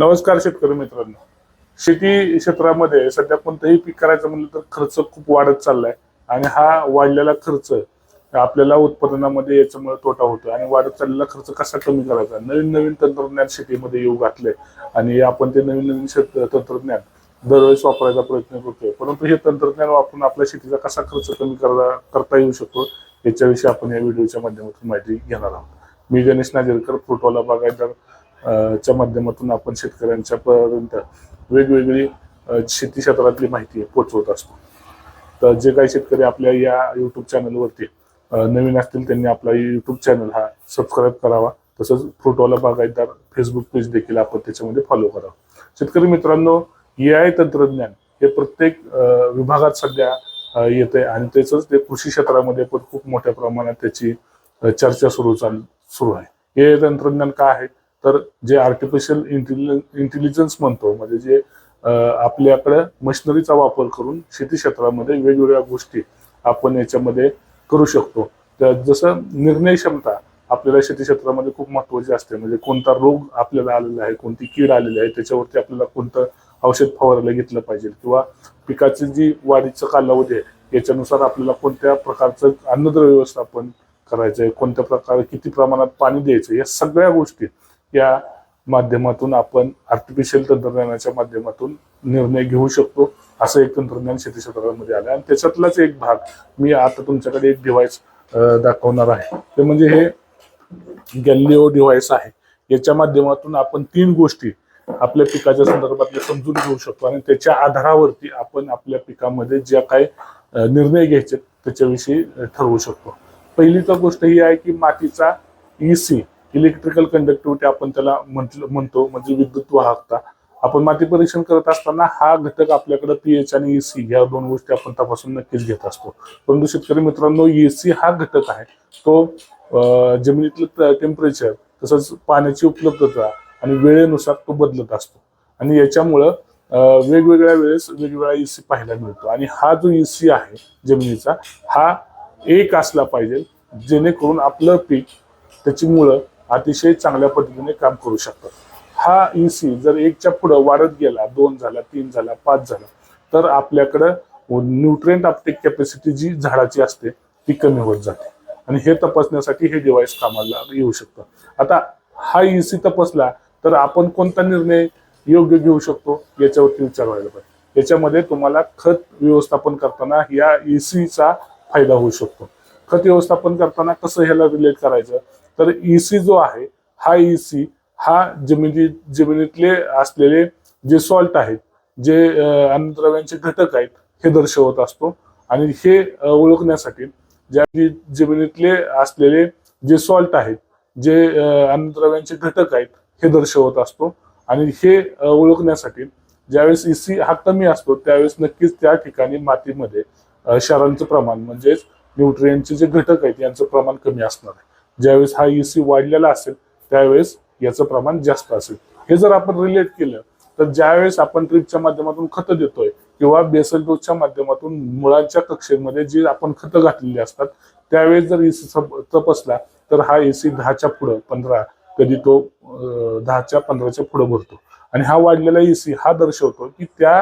नमस्कार शेतकरी मित्रांनो. शेती क्षेत्रामध्ये सध्या कोणतंही पीक करायचं म्हणलं तर खर्च खूप वाढत चाललाय आणि हा वाढलेला खर्च आपल्याला उत्पादनामध्ये याच्यामुळे तोटा होतो आणि वाढत चाललेला खर्च कसा कमी करायचा? नवीन नवीन तंत्रज्ञान शेतीमध्ये येऊ घातले आणि आपण ते नवीन नवीन शेत तंत्रज्ञान दरवेळेस वापरायचा प्रयत्न करतोय. परंतु हे तंत्रज्ञान वापरून आपल्या शेतीचा कसा खर्च कमी करा करता येऊ शकतो याच्याविषयी आपण या व्हिडिओच्या माध्यमातून माहिती घेणार आहोत. मी गणेश नाजेरकर फोटोला बागायतदार च्या माध्यमातून आपण शेतकऱ्यांच्या पर्यंत वेगवेगळी शेती क्षेत्रातली माहिती पोहोचवत असतो. तर जे काही शेतकरी आपल्या या युट्यूब चॅनलवरती नवीन असतील त्यांनी आपला युट्यूब चॅनल हा सबस्क्राईब करावा. तसंच फ्रुटवाला बागायतदार फेसबुक पेज देखील आपण त्याच्यामध्ये फॉलो करावं. शेतकरी मित्रांनो ए आय तंत्रज्ञान हे प्रत्येक विभागात सध्या येत आहे आणि त्याच ते कृषी क्षेत्रामध्ये पण खूप मोठ्या प्रमाणात त्याची चर्चा सुरू चाल सुरू आहे. ए आय तंत्रज्ञान काय आहे? तर जे आर्टिफिशियल इंटेलिजन्स म्हणतो म्हणजे जे आपल्याकडे मशिनरीचा वापर करून शेती क्षेत्रामध्ये वेगवेगळ्या गोष्टी आपण याच्यामध्ये करू शकतो. तर जसं निर्णय क्षमता आपल्याला शेती क्षेत्रामध्ये खूप महत्वाची असते. म्हणजे कोणता रोग आपल्याला आलेला आहे कोणती कीड आलेली आहे त्याच्यावरती आपल्याला कोणतं औषध फवारायला घेतलं पाहिजे किंवा पिकाची जी वाढीचं कालावधी आहे याच्यानुसार आपल्याला कोणत्या प्रकारचं अन्नद्रव्य व्यवस्थापन करायचं आहे कोणत्या प्रकारे किती प्रमाणात पाणी द्यायचं या सगळ्या गोष्टी या माध्यमातून आपण आर्टिफिशियल तंत्रज्ञानाच्या माध्यमातून निर्णय घेऊ शकतो असं एक तंत्रज्ञान शेती क्षेत्रामध्ये आलं आणि त्याच्यातलाच एक भाग मी आता तुमच्याकडे एक डिव्हाइस दाखवणार आहे. ते म्हणजे हे गॅलिओ डिव्हाइस आहे. याच्या माध्यमातून आपण तीन गोष्टी आपल्या पिकाच्या संदर्भातले समजून घेऊ शकतो आणि त्याच्या आधारावरती आपण आपल्या पिकामध्ये ज्या काही निर्णय घ्यायचे त्याच्याविषयी ठरवू शकतो. पहिली तर गोष्ट ही आहे की मातीचा ई सी इलेक्ट्रिकल कंडक्टिव्हिटी आपण त्याला म्हटलं म्हणतो म्हणजे विद्युत वाहकता. आपण माती परीक्षण करत असताना हा घटक आपल्याकडे पीएच आणि एसी या दोन गोष्टी आपण तपासून नक्कीच घेत असतो. परंतु शेतकरी मित्रांनो एसी हा घटक आहे. तो जमिनीतलं टेम्परेचर तसंच पाण्याची उपलब्धता आणि वेळेनुसार तो बदलत असतो. आणि याच्यामुळं वेगवेगळ्या वेळेस वेगवेगळा एसी पाहायला मिळतो. आणि हा जो एसी आहे जमिनीचा हा एक असला पाहिजे जेणेकरून आपलं पीक त्याची मुळं अतिशय चांगल्या पद्धतीने काम करू शकतात. हा ईसी जर एकच्या पुढं वाढत गेला दोन झाला तीन झाला पाच झाला तर आपल्याकडं न्यूट्रिएंट अपटेक कॅपॅसिटी जी झाडाची असते ती कमी होत जाते. आणि हे तपासण्यासाठी हे डिव्हाइस कामाला येऊ शकतं. आता हा ईसी तपासला तर आपण कोणता निर्णय योग्य घेऊ शकतो याच्यावरती विचार व्हायला पाहिजे. याच्यामध्ये तुम्हाला खत व्यवस्थापन करताना या ईसीचा फायदा होऊ शकतो. खत व्यवस्थापन करताना कसं ह्याला रिलेट करायचं? तर ईसी जो आहे हा ईसी हा जमिनी जमिनीतले असलेले जे सॉल्ट आहेत जे अन्नद्रव्यांचे घटक आहेत हे दर्शवत असतो. आणि हे ओळखण्यासाठी ज्या जमिनीतले असलेले जे सॉल्ट आहेत जे अन्नद्रव्यांचे घटक आहेत हे दर्शवत असतो. आणि हे ओळखण्यासाठी ज्यावेळेस ईसी हा कमी असतो त्यावेळेस नक्कीच त्या ठिकाणी मातीमध्ये क्षारांचं प्रमाण म्हणजेच न्यूट्रियनचे जे घटक आहेत यांचं प्रमाण कमी असणार आहे. ज्यावेळेस हा ईसी वाढलेला असेल त्यावेळेस याचं प्रमाण जास्त असेल. हे जर आपण रिलेट केलं तर ज्यावेळेस आपण ट्रिपच्या माध्यमातून खतं देतोय किंवा बेसल डोसच्या माध्यमातून मुळांच्या कक्षेमध्ये जी आपण खतं घातलेली असतात त्यावेळेस जर एसी तपासला तर हा एसी दहाच्या पुढं पंधरा कधी तो दहाच्या पंधराच्या पुढं भरतो. आणि हा वाढलेला एसी हा दर्शवतो की त्या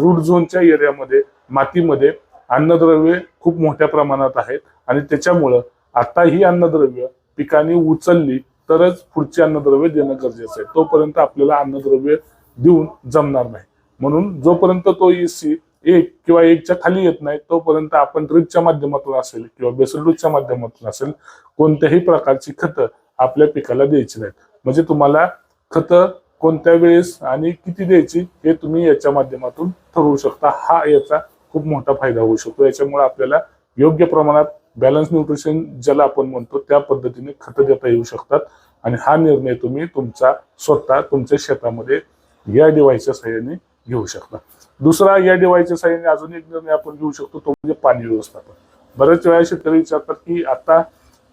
रूट झोनच्या एरियामध्ये मातीमध्ये अन्नद्रव्ये खूप मोठ्या प्रमाणात आहेत आणि त्याच्यामुळं आता ही अन्नद्रव्य पिकांनी उचलली तरच पुढची अन्नद्रव्य देणं गरजेचं आहे. तोपर्यंत आपल्याला अन्नद्रव्य देऊन जमणार नाही. म्हणून जोपर्यंत तो ईसी एक किंवा एकच्या खाली येत नाही तोपर्यंत आपण ड्रिपच्या माध्यमातून असेल किंवा बेसलडूजच्या माध्यमातून असेल कोणत्याही प्रकारची खतं आपल्या पिकाला द्यायची नाहीत. म्हणजे तुम्हाला खतं कोणत्या वेळेस आणि किती द्यायची हे तुम्ही याच्या माध्यमातून ठरवू शकता. हा याचा खूप मोठा फायदा होऊ शकतो. याच्यामुळे आपल्याला योग्य प्रमाणात बॅलन्स न्यूट्रिशन ज्याला आपण म्हणतो त्या पद्धतीने खतं देता येऊ शकतात. आणि हा निर्णय तुम्ही तुमचा स्वतः तुमच्या शेतामध्ये या डिव्हाइसच्या सहाय्याने घेऊ शकता. दुसरा या डिव्हाइसच्या सहाय्याने अजून एक निर्णय आपण घेऊ शकतो तो म्हणजे पाणी व्यवस्थापन. बऱ्याच वेळा शेतकरी विचारतात की आता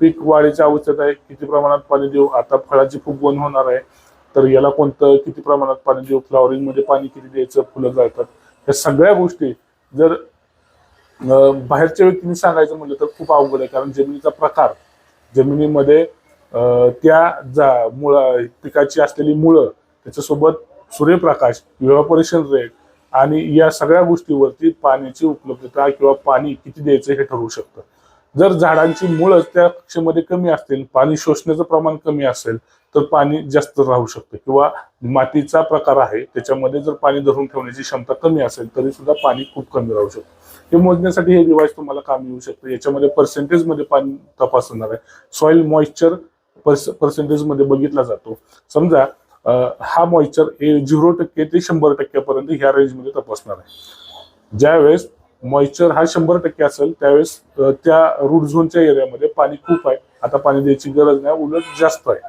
पीक वाढीच्या अवस्थेत आहे किती प्रमाणात पाणी देऊ? आता फळाची फुगवण होणार आहे. तर याला कोणतं किती प्रमाणात पाणी देऊ? फ्लॉवरिंगमध्ये पाणी किती द्यायचं? फुलं जातात या सगळ्या गोष्टी जर बाहेरच्या व्यक्तीने सांगायचं म्हणलं तर खूप अवघड आहे. कारण जमिनीचा प्रकार जमिनीमध्ये त्या जा मुळा पिकाची असलेली मुळं त्याच्यासोबत सूर्यप्रकाश इव्हॅपोरेशन रेट आणि या सगळ्या गोष्टीवरती पाण्याची उपलब्धता किंवा पाणी किती द्यायचं हे ठरवू शकतं. जर झाडांची मुळच त्या कक्षेमध्ये कमी असतील पाणी शोषण्याचं प्रमाण कमी असेल तर पाणी जास्त राहू शकतं. किंवा मातीचा प्रकार आहे त्याच्यामध्ये जर पाणी धरून ठेवण्याची क्षमता कमी असेल तरी सुद्धा पाणी खूप कमी राहू शकतं. हे मोजण्यासाठी हे डिवाइस तुम्हाला काम येऊ शकतं. याच्यामध्ये पर्सेंटेजमध्ये पाणी तपासणार आहे. सॉइल मॉइश्चर पर्सेंटेजमध्ये बघितला जातो. समजा हा हा मॉइश्चर झिरो टक्के ते शंभर टक्क्यापर्यंत ह्या रेंजमध्ये तपासणार आहे. ज्यावेळेस मॉइश्चर हा शंभर टक्के असेल त्यावेळेस त्या रूट झोनच्या एरियामध्ये पाणी खूप आहे. आता पाणी द्यायची गरज नाही उलट जास्त आहे.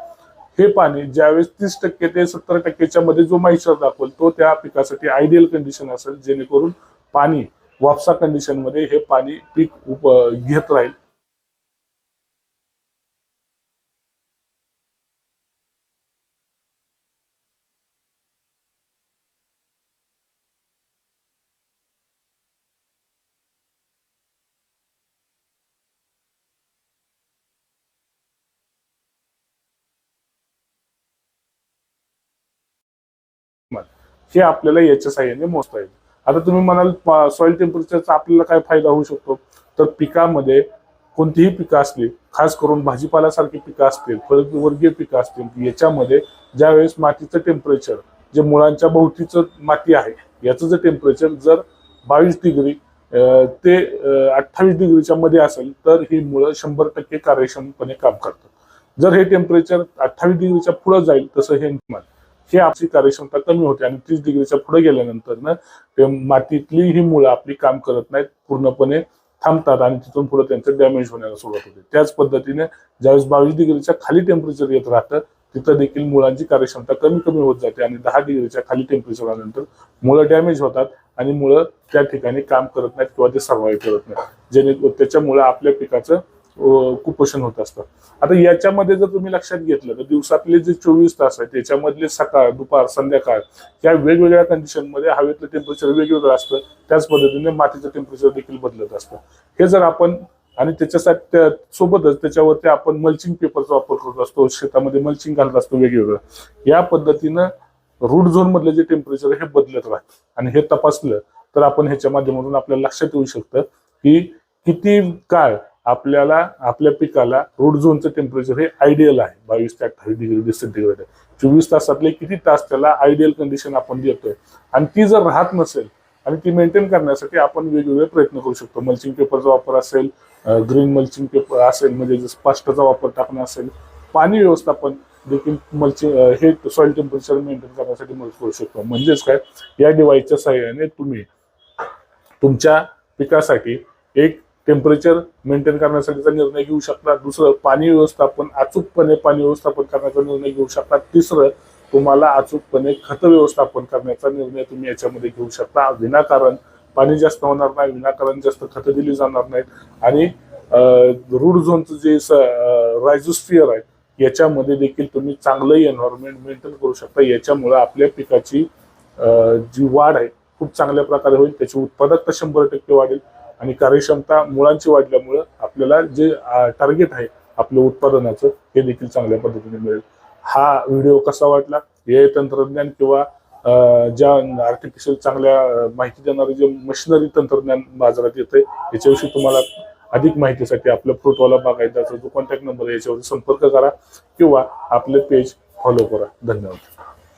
हे पाणी ज्यावेळेस तीस टक्के ते सत्तर टक्केच्या मध्ये जो माहिशर दाखवेल तो त्या पिकासाठी आयडियल कंडिशन असेल जेणेकरून पाणी वापसा कंडिशनमध्ये हे पाणी पीक उप घेत राहील. हे आपल्याला याच्या साह्याने मोजता येईल. आता तुम्ही म्हणाल सॉइल टेम्परेचरचा आपल्याला काय फायदा होऊ शकतो? तर पिकामध्ये कोणतीही पिकं असली खास करून भाजीपाल्यासारखी पिकं असतील फळवर्गीय पिकं असतील याच्यामध्ये ज्यावेळेस मातीचं टेम्परेचर जे मुळांच्या भोवतीचं माती आहे याचं जर टेम्परेचर जर बावीस डिग्री ते अठ्ठावीस डिग्रीच्या मध्ये असेल तर ही मुळं शंभर टक्के कार्यक्षमपणे काम करतात. जर हे टेम्परेचर अठ्ठावीस डिग्रीच्या पुढं जाईल तसं हे हे आपली कार्यक्षमता कमी होते आणि तीस डिग्रीच्या पुढे गेल्यानंतर ना ते मातीतली ही मुळं आपली काम करत नाहीत पूर्णपणे थांबतात आणि तिथून पुढे त्यांचं डॅमेज होण्याला सुरुवात होते. त्याच पद्धतीने ज्यावेळेस बावीस डिग्रीच्या खाली टेम्परेचर येत राहतं तिथं देखील मुळांची कार्यक्षमता कमी कमी होत जाते आणि दहा डिग्रीच्या खाली टेम्परेचर आल्यानंतर मुळं डॅमेज होतात आणि मुळं त्या ठिकाणी काम करत नाहीत किंवा ते सर्वाईव्ह करत नाहीत. जेणे त्याच्यामुळे आपल्या पिकाचं कुपोषण होत असतं आता याच्यामध्ये जर तुम्ही लक्षात घेतलं तर दिवसातले जे चोवीस तास आहेत त्याच्यामधले सकाळ दुपार संध्याकाळ या वेगवेगळ्या कंडिशनमध्ये हवेतलं टेम्परेचर वेगवेगळं असतं. त्याच पद्धतीने मातीचं टेम्परेचर देखील बदलत असतं. हे जर आपण आणि त्याच्यासाठी सोबतच त्याच्यावरती आपण मल्चिंग पेपरचा वापर करत असतो शेतामध्ये मल्चिंग घालत असतो वेगवेगळं. या पद्धतीनं रूट झोन मधलं जे टेम्परेचर हे बदलत राहतं. आणि हे तपासलं तर आपण ह्याच्या माध्यमातून आपल्याला लक्षात येऊ शकतं की किती काळ आपल्याला आपल्या पिकाला रूट झोनचं टेम्परेचर हे आयडियल आहे. बावीस ते अठ्ठावीस डिग्री सेंटीग्रेड चोवीस तासातले किती तास त्याला आयडियल कंडिशन आपण देतोय? आणि ती जर राहत नसेल आणि ती मेंटेन करण्यासाठी आपण वेगवेगळे प्रयत्न करू शकतो. मल्चिंग पेपरचा वापर असेल ग्रीन मल्चिंग पेपर असेल म्हणजे जसं पास्टचा वापर टाकणं असेल पाणी व्यवस्थापन देखील मल्चिंग हे सॉइल टेम्परेचर मेंटेन करण्यासाठी मदत करू शकतो. म्हणजेच काय? या डिवाइसच्या सहाय्याने तुम्ही तुमच्या पिकासाठी एक टेम्परेचर मेंटेन करण्यासाठीचा निर्णय घेऊ शकता दुसरं पाणी व्यवस्थापन अचूकपणे पाणी व्यवस्थापन करण्याचा निर्णय घेऊ शकता तिसरं तुम्हाला अचूकपणे खत व्यवस्थापन करण्याचा निर्णय तुम्ही याच्यामध्ये घेऊ शकता. विनाकारण पाणी जास्त होणार नाही विनाकारण जास्त खतं दिली जाणार नाहीत. आणि रूड झोनचं जे रायझोस्फिअर आहे याच्यामध्ये देखील तुम्ही चांगलं एन्व्हायरमेंट मेंटेन करू शकता. याच्यामुळे आपल्या पिकाची जी वाढ आहे खूप चांगल्या प्रकारे होईल. त्याची उत्पादकता शंभर टक्के वाढेल. आणि कार्यक्षमता मुळांची वाढल्यामुळं आपल्याला जे टार्गेट आहे आपलं उत्पादनाचं हे देखील चांगल्या पद्धतीने मिळेल. हा व्हिडिओ कसा वाटला? हे तंत्रज्ञान किंवा ज्या आर्टिफिशियल चांगल्या माहिती देणारे जे मशिनरी तंत्रज्ञान बाजारात येते याच्याविषयी तुम्हाला अधिक माहितीसाठी आपलं फ्रुटवाला बागायताचा जो कॉन्टॅक्ट नंबर आहे याच्यावर संपर्क करा किंवा आपले पेज फॉलो करा. धन्यवाद.